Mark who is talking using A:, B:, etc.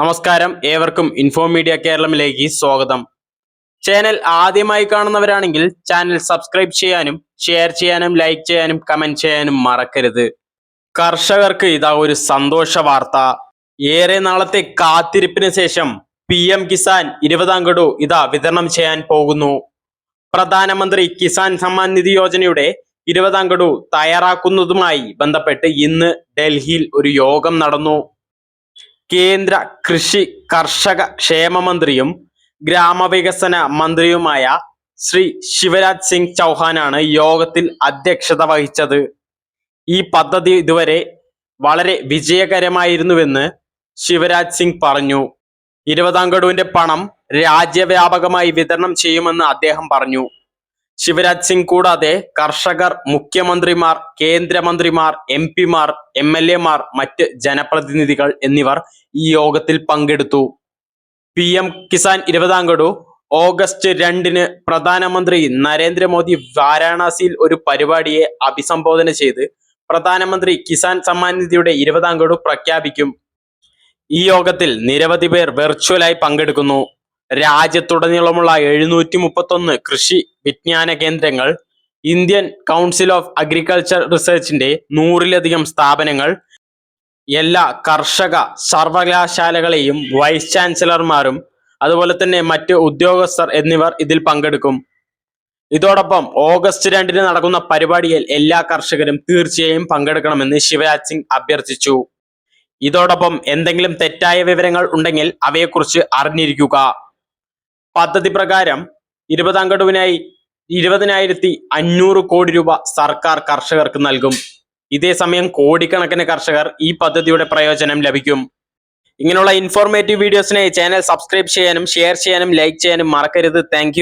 A: നമസ്കാരം. ഏവർക്കും info media കേരളമിലേക്ക് സ്വാഗതം. ചാനൽ ആദ്യമായി കാണുന്നവരാണെങ്കിൽ ചാനൽ സബ്സ്ക്രൈബ് ചെയ്യാനും ഷെയർ ചെയ്യാനും ലൈക്ക് ചെയ്യാനും കമന്റ് ചെയ്യാനും മറക്കരുത്. കർഷകർക്ക് ഇതാ ഒരു സന്തോഷ വാർത്ത. ഏറെ നാളത്തെ കാത്തിരിപ്പിന് ശേഷം പി എം കിസാൻ ഇരുപതാം ഗഡു ഇതാ വിതരണം ചെയ്യാൻ പോകുന്നു. പ്രധാനമന്ത്രി കിസാൻ സമ്മാൻ നിധി യോജനയുടെ ഇരുപതാം ഗഡു തയ്യാറാക്കുന്നതുമായി ബന്ധപ്പെട്ട് ഇന്ന് ഡൽഹിയിൽ ഒരു യോഗം നടന്നു. കേന്ദ്ര കൃഷി കർഷക ക്ഷേമ മന്ത്രിയും ഗ്രാമവികസന മന്ത്രിയുമായ ശ്രീ ശിവരാജ് സിംഗ് ചൗഹാനാണ് യോഗത്തിൽ അധ്യക്ഷത വഹിച്ചത്. ഈ പദ്ധതി ഇതുവരെ വളരെ വിജയകരമായിരുന്നുവെന്ന് ശിവരാജ് സിംഗ് പറഞ്ഞു. ഇരുപതാം ഗഡുവിന്റെ പണം രാജ്യവ്യാപകമായി വിതരണം ചെയ്യുമെന്ന് അദ്ദേഹം പറഞ്ഞു. ശിവരാജ് സിംഗ് കൂടാതെ കർഷകർ മുഖ്യമന്ത്രിമാർ കേന്ദ്രമന്ത്രിമാർ എം പിമാർ എം എൽ എമാർ മറ്റ് ജനപ്രതിനിധികൾ എന്നിവർ ഈ യോഗത്തിൽ പങ്കെടുത്തു. പി എം കിസാൻ ഇരുപതാം ഗഡു ഓഗസ്റ്റ് രണ്ടിന് പ്രധാനമന്ത്രി നരേന്ദ്രമോദി വാരാണസിയിൽ ഒരു പരിപാടിയെ അഭിസംബോധന ചെയ്ത് പ്രധാനമന്ത്രി കിസാൻ സമ്മാൻ നിധിയുടെ ഇരുപതാം ഗഡു പ്രഖ്യാപിക്കും. ഈ യോഗത്തിൽ നിരവധി പേർ വെർച്വലായി പങ്കെടുക്കുന്നു. രാജ്യത്തുടനീളമുള്ള എഴുന്നൂറ്റി മുപ്പത്തൊന്ന് കൃഷി വിജ്ഞാന കേന്ദ്രങ്ങൾ ഇന്ത്യൻ കൗൺസിൽ ഓഫ് അഗ്രികൾച്ചർ റിസർച്ചിന്റെ നൂറിലധികം സ്ഥാപനങ്ങൾ എല്ലാ കർഷക സർവകലാശാലകളെയും വൈസ് ചാൻസലർമാരും അതുപോലെ തന്നെ മറ്റ് ഉദ്യോഗസ്ഥർ എന്നിവർ ഇതിൽ പങ്കെടുക്കും. ഇതോടൊപ്പം ഓഗസ്റ്റ് രണ്ടിന് നടക്കുന്ന പരിപാടിയിൽ എല്ലാ കർഷകരും തീർച്ചയായും പങ്കെടുക്കണമെന്ന് ശിവരാജ് സിംഗ് അഭ്യർത്ഥിച്ചു. ഇതോടൊപ്പം എന്തെങ്കിലും തെറ്റായ വിവരങ്ങൾ ഉണ്ടെങ്കിൽ അവയെക്കുറിച്ച് അറിഞ്ഞിരിക്കുക. പദ്ധതി പ്രകാരം ഇരുപതാം ഗഡുവിനായി ഇരുപതിനായിരത്തി അഞ്ഞൂറ് കോടി രൂപ സർക്കാർ കർഷകർക്ക് നൽകും. ഇതേസമയം കോടിക്കണക്കിന് കർഷകർ ഈ പദ്ധതിയുടെ പ്രയോജനം ലഭിക്കും. ഇങ്ങനെയുള്ള ഇൻഫോർമേറ്റീവ് വീഡിയോസിനായി ചാനൽ സബ്സ്ക്രൈബ് ചെയ്യാനും ഷെയർ ചെയ്യാനും ലൈക്ക് ചെയ്യാനും മറക്കരുത്. താങ്ക്